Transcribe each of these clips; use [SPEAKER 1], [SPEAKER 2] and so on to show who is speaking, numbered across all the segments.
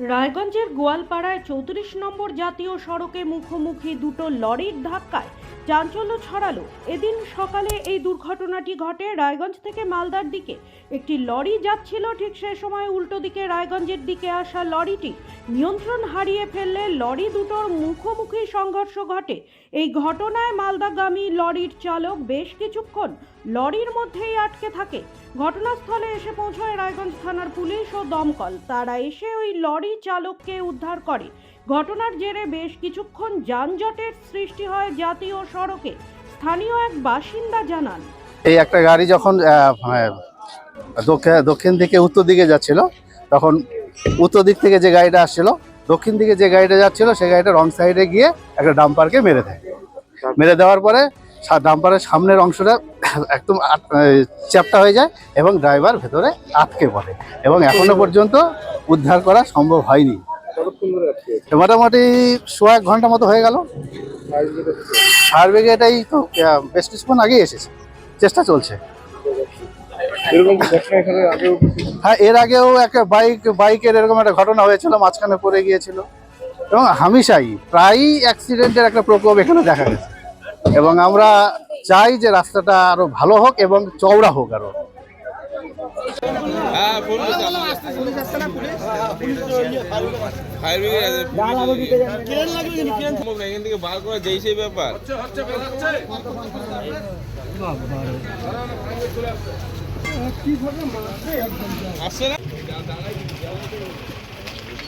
[SPEAKER 1] রায়গঞ্জের গোয়ালপাড়ায় চৌত্রিশ নম্বর জাতীয় সড়কে মুখোমুখি দুটো লরির ধাক্কায় চাঞ্চল্য ছড়ালো। এদিন সকালে এই দুর্ঘটনাটি ঘটে রায়গঞ্জ থেকে মালদার দিকে। একটি লরি যাচ্ছিল, ঠিক সে সময় উল্টো দিকে রায়গঞ্জের দিকে আসা লরিটি নিয়ন্ত্রণ হারিয়ে ফেললে লরি দুটোর মুখোমুখি সংঘর্ষ ঘটে। এই ঘটনায় মালদাগামী লরির চালক বেশ কিছুক্ষণ লরির মধ্যেই আটকে থাকে। ঘটনাস্থলে এসে পৌঁছয় রায়গঞ্জ থানার পুলিশ ও দমকল। তারা এসে ওই লরি চালককে উদ্ধার করে। ঘটনার জেরে বেশ কিছুক্ষণ যানজটের সৃষ্টি হয় জাতীয় সড়কে। স্থানীয় এক বাসিন্দা জানান
[SPEAKER 2] এই একটা গাড়ি যখন হ্যাঁ, দক্ষিণ- দিকে উত্তর দিকে যাচ্ছিল তখন উত্তর দিক থেকে যে গাড়িটা আসছিল দক্ষিণ দিকে যে গাড়িটা যাচ্ছিল সেই গাড়িটা রং সাইডে গিয়ে একটা ডাম্পারকে মেরে দেয়। মেরে দেওয়ার পরে ডাম্পারের সামনের অংশটা একদম চ্যাপটা হয়ে যায় এবং ড্রাইভার ভেতরে আটকে পড়ে এবং এখনও পর্যন্ত উদ্ধার করা সম্ভব হয়নি। মোটামুটি সোয়া এক ঘণ্টা মতো হয়ে গেল। ফায়ার ব্রিগেড এই তো বেশ কিছুক্ষণ আগেই এসেছে। চেষ্টা চলছে। হ্যাঁ এর আগেও একটা বাইক বাইকের এরকম একটা ঘটনা হয়েছিল মাঝখানে পড়ে গিয়েছিল। এবং হামেশাই প্রায়ই অ্যাক্সিডেন্টের একটা প্রকোপ এখানে দেখা গেছে। এবং আমরা চাই যে রাস্তাটা আরও ভালো হোক এবং চওড়া হোক আরও।
[SPEAKER 3] হ্যাঁ ব্যাপার। আসছে না?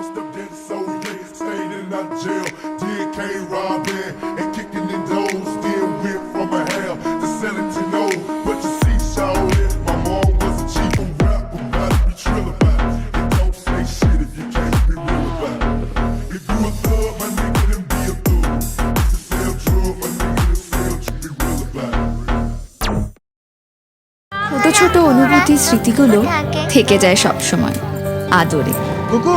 [SPEAKER 4] Mama stepped in, so yeah, stayed in that jail. Did came robbing and kicking in doors. Still went from a hell to selling to know. But you see, shawty, my mom was a chief of rap. About to be trill about it. And don't say shit if you can't be real about it. If you a thug, my nigga, then be a thug. If you sell drugs, my nigga, then sell drugs. Be real about it.
[SPEAKER 5] ছোট ছোট অনুভূতি স্মৃতিগুলো থেকে যায় সব সময় আদরে
[SPEAKER 6] কুকু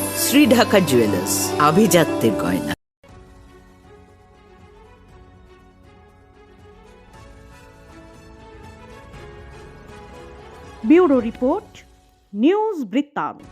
[SPEAKER 7] শ্রী ঢাকা জুয়েলার্স আভিজাত্যের গয়না।
[SPEAKER 1] ব্যুরো রিপোর্ট নিউজ বৃত্তান্ত।